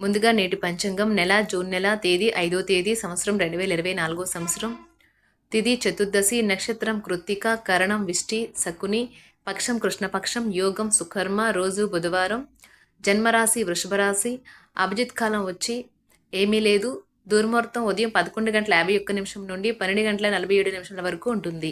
ముందుగా నేటి పంచాంగం నెల జూన్ నెల తేదీ ఐదో తేదీ సంవత్సరం రెండు వేల ఇరవై నాలుగో సంవత్సరం. తిథి చతుర్దశి నక్షత్రం కృత్తిక కరణం విష్టి శకుని పక్షం కృష్ణపక్షం యోగం సుకర్మ రోజు బుధవారం. జన్మరాశి వృషభరాశి అభిజిత్ కాలం వచ్చి ఏమీ లేదు. దుర్ముహూర్తం ఉదయం పదకొండు గంటల యాభై ఒక్క నిమిషం నుండి పన్నెండు గంటల నలభై ఏడు నిమిషాల వరకు ఉంటుంది.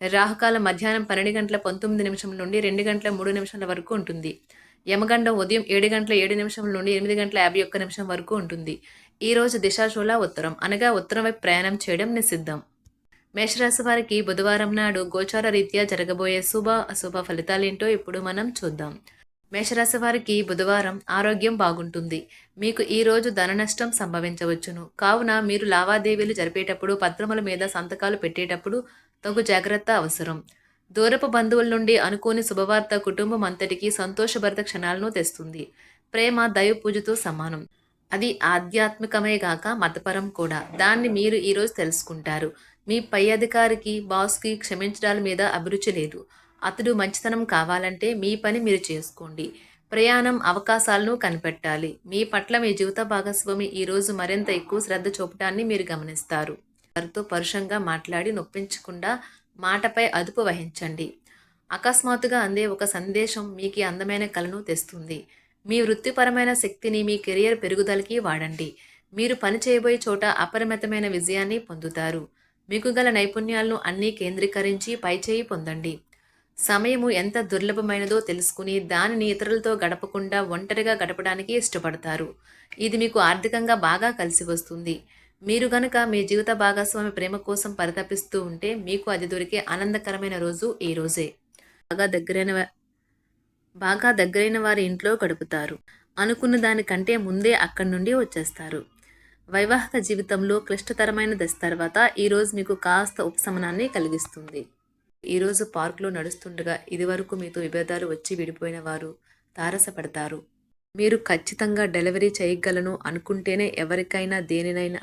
రాహుకాలం మధ్యాహ్నం పన్నెండు గంటల పంతొమ్మిది నిమిషం నుండి రెండు గంటల మూడు నిమిషాల వరకు ఉంటుంది. యమగండం ఉదయం ఏడు గంటల ఏడు నిమిషం నుండి ఎనిమిది గంటల యాభై ఒక్క నిమిషం వరకు ఉంటుంది. ఈ రోజు దిశాశూల ఉత్తరం. అనగా ఉత్తరం వైపు ప్రయాణం చేయడం నిషిద్ధం. మేషరాశి వారికి బుధవారం నాడు గోచార రీత్యా జరగబోయే శుభ అశుభ ఫలితాలేంటో ఇప్పుడు మనం చూద్దాం. మేషరాశి వారికి బుధవారం ఆరోగ్యం బాగుంటుంది. మీకు ఈ రోజు ధన నష్టం సంభవించవచ్చును. కావున మీరు లావాదేవీలు జరిపేటప్పుడు పత్రముల మీద సంతకాలు పెట్టేటప్పుడు తగు జాగ్రత్త అవసరం. దూరపు బంధువుల నుండి అనుకోని శుభవార్త కుటుంబం అంతటికి సంతోషభరిత క్షణాలను తెస్తుంది. ప్రేమ దైవ పూజతో సమానం. అది ఆధ్యాత్మికమే గాక మతపరం కూడా. దాన్ని మీరు ఈరోజు తెలుసుకుంటారు. మీ పై అధికారికి బాస్కి క్షమించడాల మీద అభిరుచి లేదు. అతడు మంచితనం కావాలంటే మీ పని మీరు చేసుకోండి. ప్రయాణం అవకాశాలను కనిపెట్టాలి. మీ పట్ల మీ జీవిత భాగస్వామి ఈరోజు మరింత ఎక్కువ శ్రద్ధ చూపటాన్ని మీరు గమనిస్తారు. వారితో పరుషంగా మాట్లాడి నొప్పించకుండా మాటపై అదుపు వహించండి. అకస్మాత్తుగా అందే ఒక సందేశం మీకు అందమైన కలను తెస్తుంది. మీ వృత్తిపరమైన శక్తిని మీ కెరియర్ పెరుగుదలకి వాడండి. మీరు పని చేయబోయే చోట అపరిమితమైన విజయాన్ని పొందుతారు. మీకు గల నైపుణ్యాలను అన్నీ కేంద్రీకరించి పైచేయి పొందండి. సమయము ఎంత దుర్లభమైనదో తెలుసుకుని దానిని ఇతరులతో గడపకుండా ఒంటరిగా గడపడానికి ఇష్టపడతారు. ఇది మీకు ఆర్థికంగా బాగా కలిసి వస్తుంది. మీరు గనుక మీ జీవిత భాగస్వామి ప్రేమ కోసం పరితపిస్తూ ఉంటే మీకు అది దొరికే ఆనందకరమైన రోజు ఈ రోజే. బాగా దగ్గరైన బాగా దగ్గరైన వారి ఇంట్లో గడుపుతారు. అనుకున్న దానికంటే ముందే అక్కడి నుండి వచ్చేస్తారు. వైవాహిక జీవితంలో క్లిష్టతరమైన దశ తర్వాత ఈరోజు మీకు కాస్త ఉపశమనాన్ని కలిగిస్తుంది. ఈరోజు పార్కులో నడుస్తుండగా ఇదివరకు మీతో విభేదాలు వచ్చి విడిపోయిన వారు తారసపడతారు. మీరు ఖచ్చితంగా డెలివరీ చేయగలను అనుకుంటేనే ఎవరికైనా దేనినైనా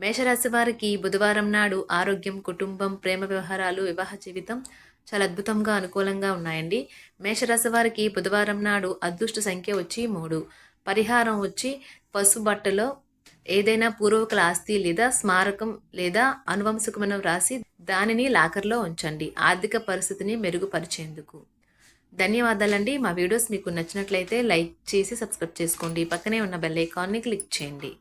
మేషరాశి వారికి బుధవారం నాడు ఆరోగ్యం కుటుంబం ప్రేమ వ్యవహారాలు వివాహ జీవితం చాలా అద్భుతంగా అనుకూలంగా ఉన్నాయండి. మేషరాశి వారికి బుధవారం నాడు అదృష్ట సంఖ్య వచ్చి మూడు. పరిహారం వచ్చి పసుపు బట్టలో ఏదైనా పూర్వకుల ఆస్తి లేదా స్మారకం లేదా అనువంశకమైన వ్రాసి దానిని లాకర్లో ఉంచండి. ఆర్థిక పరిస్థితిని మెరుగుపరిచేందుకు. ధన్యవాదాలండి. మా వీడియోస్ మీకు నచ్చినట్లయితే లైక్ చేసి సబ్స్క్రైబ్ చేసుకోండి. పక్కనే ఉన్న బెల్ ఐకాన్ని క్లిక్ చేయండి.